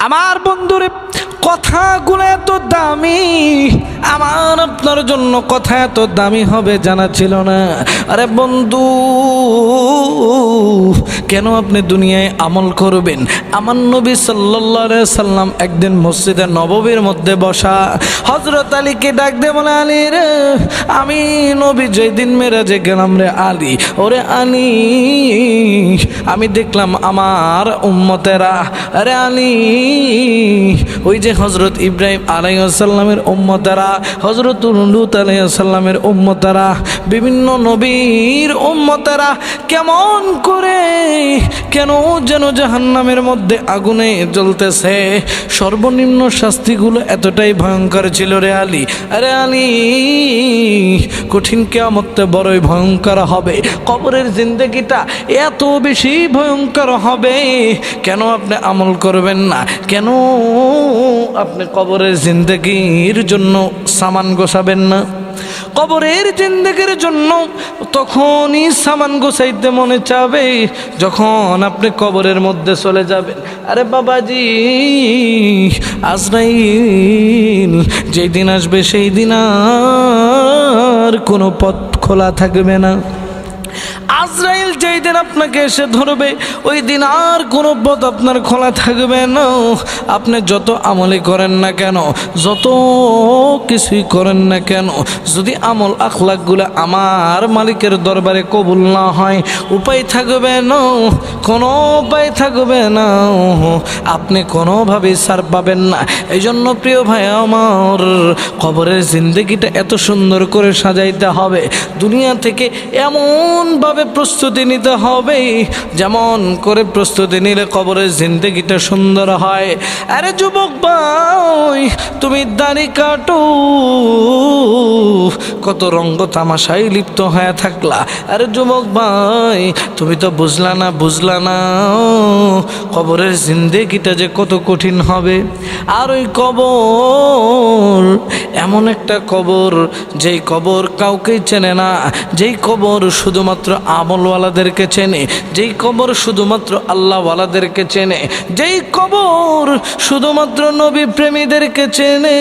আমার বন্ধুর কথাগুলো এত দামি, আমার আপনার জন্য কথা এত দামি হবে জানা ছিল না। আরে বন্ধু কেন আপনি দুনিয়ায় আমল করবেন? আমার নবী সাল্লাহ সাল্লাম একদিন মসজিদে নববীর মধ্যে বসা হজরত আলীকে ডাক দে বলে, আলী রে, আমি নবী যেদিন মেরাজে গেলাম রে আলী, ওরে আলী, আমি দেখলাম আমার উম্মতেরা, আরে আলী, ওই যে হজরত ইব্রাহিম আলাইসাল্লামের উম্মতারা হজরত লুত আলাইসাল্লামের উম্মতারা, বিভিন্ন নবীর উম্মতারা, কেমন করে কেন যেন জাহান্নামের মধ্যে আগুনে জ্বলতেছে? সর্বনিম্ন শাস্তিগুলো এতটাই ভয়ঙ্কর ছিল রে আলী। আরে আলী, কঠিন কেয়ামতে বড়ই ভয়ঙ্কর হবে। কবরের জিন্দগিটা এত বেশি ভয়ঙ্কর হবে। কেন আপনি আমল করবেন না? কেন আপনি কবরের জিন্দগির জন্য সামান গোছাবেন না? কবরের জিন্দগির জন্য তখনই সামান গোসাইতে মনে চাবে, যখন আপনি কবরের মধ্যে চলে যাবেন। আরে বাবাজি, আজরাইল যেই দিন আসবে সেই দিন আর কোনো পথ খোলা থাকবে না। আজরাইল যেই দিন আপনাকে এসে ধরবে, ওই দিন আর কোনো পথ আপনার খোলা থাকবে না। আপনি যত আমলে করেন না কেন, যত কিছুই করেন না কেন, যদি আমল আখলাকগুলো আমার মালিকের দরবারে কবুল না হয়, উপায় থাকবে না, কোনো উপায় থাকবে না। আপনি কোনোভাবেই সার পাবেন না। এই জন্য প্রিয় ভাই আমার, কবরের জিন্দগিটা এত সুন্দর করে সাজাইতে হবে। দুনিয়া থেকে এমনভাবে প্রস্তুতি নিতে হবে যেমন করে প্রস্তুতি নিলে কবরের জিন্দগিটা সুন্দর হয়। আরে যুবক ভাই, তুমি দাড়ি কাটো। কত রঙ্গ তামাশাই লিপ্ত হয়ে থাকলা। আরে যুবক ভাই, তুমি তো বুঝলা না বুঝলা না। কবরের জিন্দেগিটা যে কত কঠিন হবে। আর ওই কবর এমন একটা কবর, যেই কবর কাউকেই চেনে না, যেই কবর শুধুমাত্র আমলওয়ালাদেরকে চেনে, যেই কবর শুধুমাত্র আল্লাহওয়ালাদেরকে চেনে, যেই কবর শুধুমাত্র নবী প্রেমীদেরকে চেনে,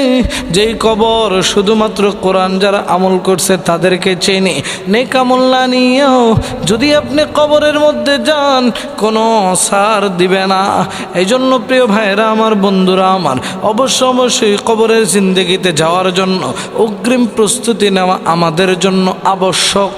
যেই কবর শুধুমাত্র কোরআন যারা আমল করছে তাদেরকে চেনে। নেক আমল্লা নিয়েও যদি আপনি কবরের মধ্যে যান, কোনো সার দিবে না। এই জন্য প্রিয় ভাইরা আমার বন্ধুরা, আমার অবশ্য অবশ্যই কবরের জিন্দগিতে যাওয়ার জন্য অগ্রিম প্রস্তুতি নেওয়া আমাদের জন্য আবশ্যক।